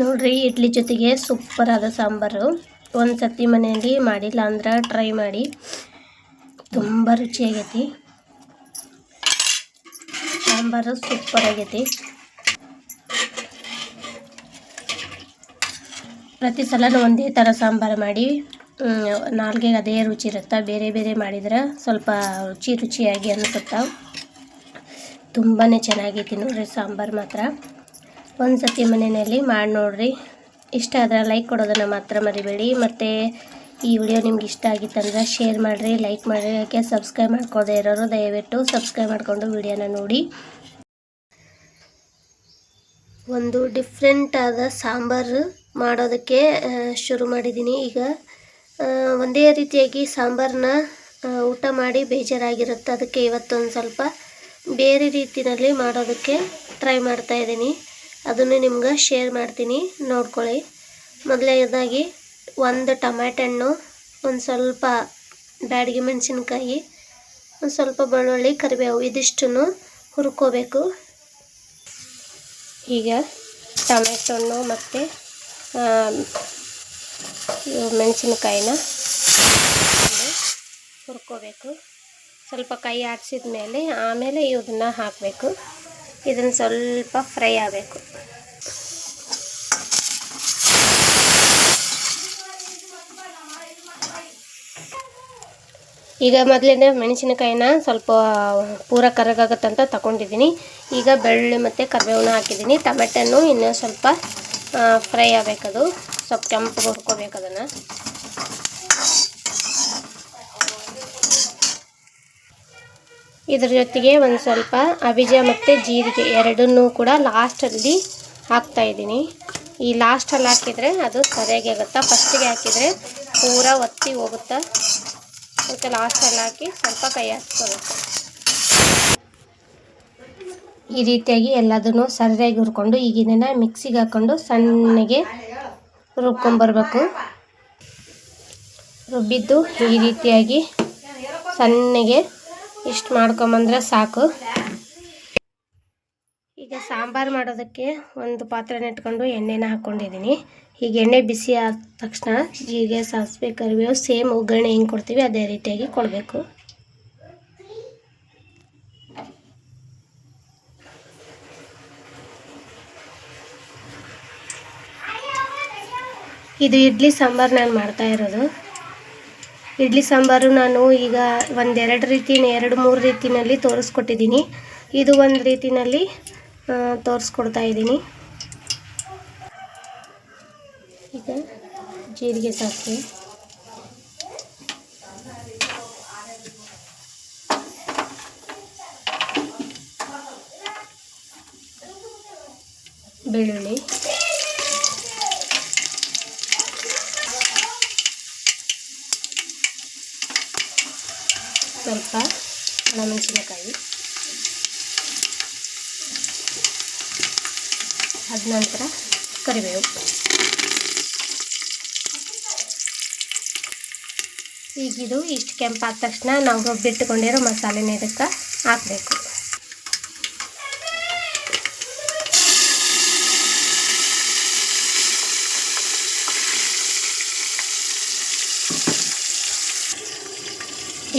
ನೋಡ್ರಿ, ಇಡ್ಲಿ ಜೊತೆಗೆ ಸೂಪರ್ ಆದ ಸಾಂಬಾರು. ಒಂದು ಸತಿ ಮನೆಯಲ್ಲಿ ಮಾಡಿಲ್ಲ ಅಂದ್ರೆ ಟ್ರೈ ಮಾಡಿ. ತುಂಬ ರುಚಿಯಾಗೈತಿ. ಸಾಂಬಾರು ಸೂಪರ್ ಆಗೈತಿ. ಪ್ರತಿ ಸಲನೂ ಒಂದೇ ಥರ ಸಾಂಬಾರು ಮಾಡಿ. ನಾಲ್ಗೆಗೆ ಅದೇ ರುಚಿ ಇರುತ್ತೆ? ಬೇರೆ ಬೇರೆ ಮಾಡಿದ್ರೆ ಸ್ವಲ್ಪ ರುಚಿ ರುಚಿಯಾಗಿ ಅನಿಸುತ್ತೆ? ತುಂಬಾ ಚೆನ್ನಾಗೈತಿ ನೋಡ್ರಿ ಸಾಂಬಾರು ಮಾತ್ರ. ಒಂದು ಸತಿ ಮನೆಯಲ್ಲಿ ಮಾಡಿ ನೋಡ್ರಿ. ಇಷ್ಟ ಆದರೆ ಲೈಕ್ ಕೊಡೋದನ್ನು ಮಾತ್ರ ಮರಿಬೇಡಿ. ಮತ್ತು ಈ ವಿಡಿಯೋ ನಿಮ್ಗೆ ಇಷ್ಟ ಆಗಿತ್ತಂದ್ರೆ ಶೇರ್ ಮಾಡಿರಿ ಲೈಕ್ ಮಾಡಿರಿ. ಯಾಕೆ ಸಬ್ಸ್ಕ್ರೈಬ್ ಮಾಡ್ಕೋದೇ ಇರೋರು ದಯವಿಟ್ಟು ಸಬ್ಸ್ಕ್ರೈಬ್ ಮಾಡಿಕೊಂಡು ವಿಡಿಯೋನ ನೋಡಿ. ಒಂದು ಡಿಫ್ರೆಂಟಾದ ಸಾಂಬಾರು ಮಾಡೋದಕ್ಕೆ ಶುರು ಮಾಡಿದ್ದೀನಿ ಈಗ ಒಂದೇ ರೀತಿಯಾಗಿ ಸಾಂಬಾರನ್ನ ಊಟ ಮಾಡಿ ಬೇಜಾರಾಗಿರುತ್ತೆ. ಅದಕ್ಕೆ ಇವತ್ತೊಂದು ಸ್ವಲ್ಪ ಬೇರೆ ರೀತಿಯಲ್ಲಿ ಮಾಡೋದಕ್ಕೆ ಟ್ರೈ ಮಾಡ್ತಾ ಇದ್ದೀನಿ. ಅದನ್ನು ನಿಮ್ಗೆ ಶೇರ್ ಮಾಡ್ತೀನಿ, ನೋಡ್ಕೊಳ್ಳಿ. ಮೊದಲನೇದಾಗಿ ಒಂದು ಟೊಮ್ಯಾಟೊ ಹಣ್ಣು, ಒಂದು ಸ್ವಲ್ಪ ಬ್ಯಾಡಗಿ ಮೆಣಸಿನ್ಕಾಯಿ, ಒಂದು ಸ್ವಲ್ಪ ಬೆಳ್ಳುಳ್ಳಿ, ಕರಿಬೇವು ಇದಿಷ್ಟನ್ನು ಹುರ್ಕೋಬೇಕು. ಈಗ ಟೊಮೆಟೊ ಹಣ್ಣು ಮತ್ತು ಮೆಣಸಿನಕಾಯಿನ ಹುರ್ಕೋಬೇಕು. ಸ್ವಲ್ಪ ಕೈ ಆಡಿಸಿದ ಮೇಲೆ ಆಮೇಲೆ ಇದನ್ನ ಹಾಕಬೇಕು. ಇದನ್ನು ಸ್ವಲ್ಪ ಫ್ರೈ ಆಗಬೇಕು. ಈಗ ಮೊದಲಿಂದ ಮೆಣಸಿನಕಾಯಿನ ಸ್ವಲ್ಪ ಪೂರ ಕರಗಾಗತ್ತಂತ ತಗೊಂಡಿದ್ದೀನಿ. ಈಗ ಬೆಳ್ಳುಳ್ಳಿ ಮತ್ತು ಕರಿಬೇವನ್ನ ಹಾಕಿದ್ದೀನಿ. ಟಮೆಟನ್ನು ಇನ್ನೂ ಸ್ವಲ್ಪ ಫ್ರೈ ಆಗಬೇಕದು. ಸ್ವಲ್ಪ ಕೆಂಪು ಹುರ್ಕೋಬೇಕು ಅದನ್ನು. ಇದ್ರ ಜೊತೆಗೆ ಒಂದು ಸ್ವಲ್ಪ ಅಬಿಜ ಮತ್ತು ಜೀರಿಗೆ ಎರಡನ್ನೂ ಕೂಡ ಲಾಸ್ಟಲ್ಲಿ ಹಾಕ್ತಾ ಇದ್ದೀನಿ. ಈ ಲಾಸ್ಟಲ್ಲಿ ಹಾಕಿದರೆ ಅದು ಸರಿಯಾಗಿ ಆಗುತ್ತಾ? ಫಸ್ಟಿಗೆ ಹಾಕಿದರೆ ಪೂರ ಒತ್ತಿ ಹೋಗುತ್ತೆ? ಅದಕ್ಕೆ ಲಾಸ್ಟಲ್ಲಿ ಹಾಕಿ ಸ್ವಲ್ಪ ಕೈ ಹಾಕ್ಸ್ಕೊಬೇಕು ಈ ರೀತಿಯಾಗಿ ಎಲ್ಲದನ್ನು ಸರಿಯಾಗಿ ಹುರ್ಕೊಂಡು ಈಗಿನ ಮಿಕ್ಸಿಗೆ ಹಾಕ್ಕೊಂಡು ಸಣ್ಣಗೆ ರುಬ್ಕೊಂಬರ್ಬೇಕು. ರುಬ್ಬಿದ್ದು ಈ ರೀತಿಯಾಗಿ ಸಣ್ಣಗೆ ಇಷ್ಟು ಮಾಡ್ಕೊಂಬಂದ್ರೆ ಸಾಕು. ಈಗ ಸಾಂಬಾರು ಮಾಡೋದಕ್ಕೆ ಒಂದು ಪಾತ್ರೆನ ಇಟ್ಕೊಂಡು ಎಣ್ಣೆನ ಹಾಕ್ಕೊಂಡಿದ್ದೀನಿ ಈಗ ಎಣ್ಣೆ ಬಿಸಿ ಆದ ತಕ್ಷಣ ಜೀರಿಗೆ, ಸಾಸಿವೆ, ಕರಿಬೇವು ಸೇಮ್ ಒಗ್ಗರಣೆ ಹೆಂಗೆ ಕೊಡ್ತೀವಿ ಅದೇ ರೀತಿಯಾಗಿ ಕೊಡಬೇಕು. ಇದು ಇಡ್ಲಿ ಸಾಂಬಾರು ನಾನು ಮಾಡ್ತಾ ಇರೋದು. ಇಡ್ಲಿ ಸಾಂಬಾರು ನಾನು ಈಗ ಒಂದೆರಡು ರೀತಿ ಎರಡು, ಮೂರು ರೀತಿಯಲ್ಲಿ ತೋರಿಸ್ಕೊಟ್ಟಿದ್ದೀನಿ. ಇದು ಒಂದು ರೀತಿಯಲ್ಲಿ ತೋರಿಸ್ಕೊಡ್ತಾ ಇದ್ದೀನಿ. ಈಗ ಜೀರಿಗೆ ಸಾಸಿವೆ ಬೆಳ್ಳುಳ್ಳಿ ಸ್ವಲ್ಪ ಒಣಮೆಣಸಿನಕಾಯಿ ಅದ ನಂತರ ಕರಿಬೇವು ಈಗಿದು ಇಷ್ಟು ಕೆಂಪಾದ ತಕ್ಷಣ ನಾವು ರುಬ್ಬಿಟ್ಟುಕೊಂಡಿರೋ ಮಸಾಲೆನ ಇದಕ್ಕೆ ಹಾಕಬೇಕು.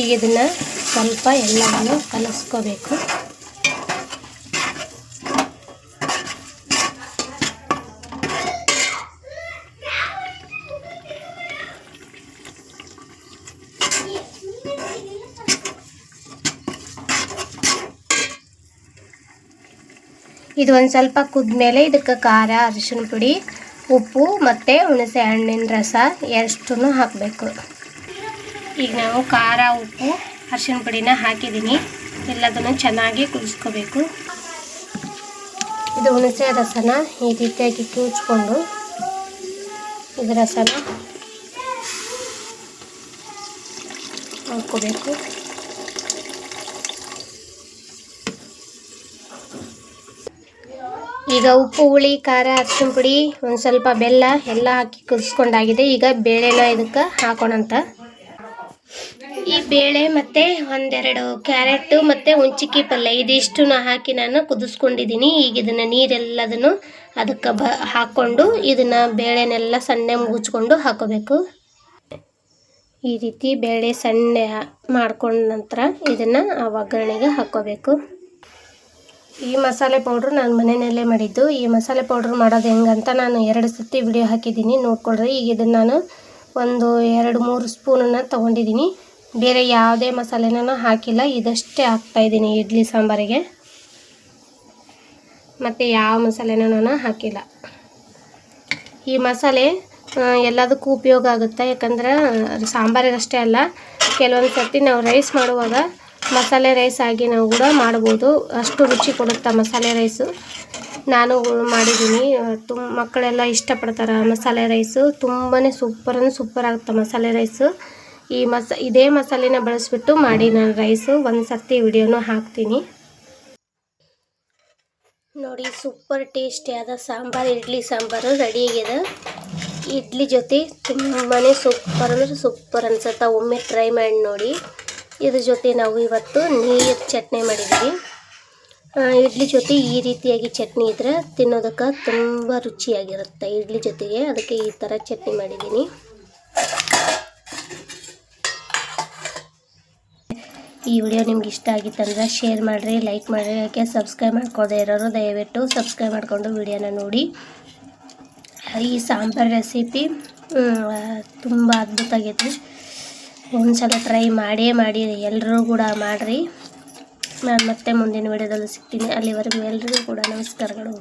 ಈಗ ಇದನ್ನು ಸ್ವಲ್ಪ ಎಲ್ಲವನ್ನು ಕಲಿಸ್ಕೋಬೇಕು. ಇದು ಒಂದು ಸ್ವಲ್ಪ ಕುದ್ಮೇಲೆ ಇದಕ್ಕೆ ಖಾರ ಅರಿಶಿನ ಪುಡಿ, ಉಪ್ಪು ಮತ್ತು ಹುಣಸೆ ಹಣ್ಣಿನ ರಸ ಎರಡನ್ನೂ ಹಾಕಬೇಕು. ಈಗ ನಾವು ಖಾರ, ಉಪ್ಪು ಅರಿಶಿನ ಪುಡಿನ ಹಾಕಿದ್ದೀನಿ. ಎಲ್ಲದನ್ನು ಚೆನ್ನಾಗಿ ಕುದಿಸ್ಕೋಬೇಕು. ಇದು ಹುಣಸೆ ರಸನ ಈ ರೀತಿಯಾಗಿ ಕೂಚ್ಕೊಂಡು ಇದು ರಸನ ಹಾಕ್ಕೋಬೇಕು. ಈಗ ಉಪ್ಪು, ಹುಳಿ, ಖಾರ ಅರಿಶಿನ ಪುಡಿ, ಒಂದು ಸ್ವಲ್ಪ ಬೆಲ್ಲ ಎಲ್ಲ ಹಾಕಿ ಕುದಿಸ್ಕೊಂಡಾಗಿದೆ. ಈಗ ಬೇಳೆನ ಇದಕ್ಕೆ ಹಾಕೋಣಂತ. ಈ ಬೇಳೆ ಮತ್ತು ಒಂದೆರಡು ಕ್ಯಾರೆಟು ಮತ್ತು ಹುಂಚಿಕ್ಕಿ ಪಲ್ಯ ಇದಿಷ್ಟು ಹಾಕಿ ನಾನು ಕುದಿಸ್ಕೊಂಡಿದ್ದೀನಿ. ಈಗ ಇದನ್ನು ನೀರೆಲ್ಲದನ್ನು ಅದಕ್ಕೆ ಬ ಹಾಕ್ಕೊಂಡು ಇದನ್ನು ಬೇಳೆನೆಲ್ಲ ಸಣ್ಣ ಮುಗಿಸ್ಕೊಂಡು ಹಾಕೋಬೇಕು. ಈ ರೀತಿ ಬೇಳೆ ಸಣ್ಣ ಮಾಡ್ಕೊಂಡ ನಂತರ ಇದನ್ನು ಆ ಒಗ್ಗರಣೆಗೆ ಹಾಕ್ಕೋಬೇಕು ಈ ಮಸಾಲೆ ಪೌಡ್ರ್ ನಾನು ಮನೆಯಲ್ಲೇ ಮಾಡಿದ್ದು. ಈ ಮಸಾಲೆ ಪೌಡ್ರ್ ಮಾಡೋದು ಹೆಂಗಂತ ನಾನು ಎರಡು ಸರ್ತಿ ವಿಡಿಯೋ ಹಾಕಿದ್ದೀನಿ. ನೋಡ್ಕೊಳ್ರಿ. ಈಗ ಇದನ್ನು ನಾನು ಒಂದು ಎರಡು ಮೂರು ಸ್ಪೂನನ್ನು ತೊಗೊಂಡಿದ್ದೀನಿ. ಬೇರೆ ಯಾವುದೇ ಮಸಾಲೆನೂ ಹಾಕಿಲ್ಲ. ಇದಷ್ಟೇ ಹಾಕ್ತಾಯಿದ್ದೀನಿ ಇಡ್ಲಿ ಸಾಂಬಾರಿಗೆ. ಮತ್ತು ಯಾವ ಮಸಾಲೆನೂ ನಾನು ಹಾಕಿಲ್ಲ. ಈ ಮಸಾಲೆ ಎಲ್ಲದಕ್ಕೂ ಉಪಯೋಗ ಆಗುತ್ತೆ. ಯಾಕಂದ್ರೆ ಸಾಂಬಾರಿಗಷ್ಟೇ ಅಲ್ಲ. ಕೆಲವೊಂದು ಸರ್ತಿ ನಾವು ರೈಸ್ ಮಾಡುವಾಗ ಮಸಾಲೆ ರೈಸ್ ಆಗಿ ನಾವು ಕೂಡ ಮಾಡ್ಬೋದು. ಅಷ್ಟು ರುಚಿ ಕೊಡುತ್ತೆ ಮಸಾಲೆ ರೈಸು ನಾನು ಮಾಡಿದ್ದೀನಿ. ತುಂಬ ಮಕ್ಕಳೆಲ್ಲ ಇಷ್ಟಪಡ್ತಾರೆ ಮಸಾಲೆ ರೈಸು ತುಂಬಾ ಸೂಪರ್ ಅಂದರೆ ಸೂಪರ್ ಆಗುತ್ತೆ ಮಸಾಲೆ ರೈಸು ಈ ಮಸ, ಇದೇ ಮಸಾಲೆನ ಬಳಸಿಬಿಟ್ಟು ಮಾಡಿ ನಾನು ರೈಸು ಒಂದು ಸರ್ತಿ ವಿಡಿಯೋನೂ ಹಾಕ್ತೀನಿ. ನೋಡಿ ಸೂಪರ್ ಟೇಸ್ಟಿಯಾದ ಸಾಂಬಾರು, ಇಡ್ಲಿ ಸಾಂಬಾರು ರೆಡಿಯಾಗಿದೆ ಇಡ್ಲಿ ಜೊತೆ ತುಂಬಾ ಸೂಪರ್ ಅಂದರೆ ಸೂಪರ್ ಅನ್ಸುತ್ತೆ. ಒಮ್ಮೆ ಟ್ರೈ ಮಾಡಿ ನೋಡಿ. ಇದ್ರ ಜೊತೆ ನಾವು ಇವತ್ತು ನೀರು ಚಟ್ನಿ ಮಾಡಿದ್ದೀವಿ ಇಡ್ಲಿ ಜೊತೆ ಈ ರೀತಿಯಾಗಿ ಚಟ್ನಿ ಇದ್ರೆ ತಿನ್ನೋದಕ್ಕೆ ತುಂಬ ರುಚಿಯಾಗಿರುತ್ತೆ ಇಡ್ಲಿ ಜೊತೆಗೆ. ಅದಕ್ಕೆ ಈ ಥರ ಚಟ್ನಿ ಮಾಡಿದ್ದೀನಿ. ಈ ವಿಡಿಯೋ ನಿಮ್ಗೆ ಇಷ್ಟ ಆಗಿತ್ತಂದ್ರೆ ಶೇರ್ ಮಾಡಿರಿ, ಲೈಕ್ ಮಾಡಿರಿ, ಯಾಕೆ ಸಬ್ಸ್ಕ್ರೈಬ್ ಮಾಡ್ಕೊಳ್ದೇ ಇರೋರು ದಯವಿಟ್ಟು ಸಬ್ಸ್ಕ್ರೈಬ್ ಮಾಡಿಕೊಂಡು ವಿಡಿಯೋನ ನೋಡಿ. ಈ ಸಾಂಬಾರು ರೆಸಿಪಿ ತುಂಬ ಅದ್ಭುತ ಆಗೈತಿ. ಒಂದ್ಸಲ ಟ್ರೈ ಮಾಡೇ ಮಾಡಿ ಎಲ್ಲರೂ ಕೂಡ ಮಾಡಿರಿ. ನಾನು ಮತ್ತೆ ಮುಂದಿನ ವಿಡಿಯೋದಲ್ಲಿ ಸಿಗ್ತೀನಿ. ಅಲ್ಲಿವರೆಗೂ ಎಲ್ಲರಿಗೂ ಕೂಡ ನಮಸ್ಕಾರಗಳು.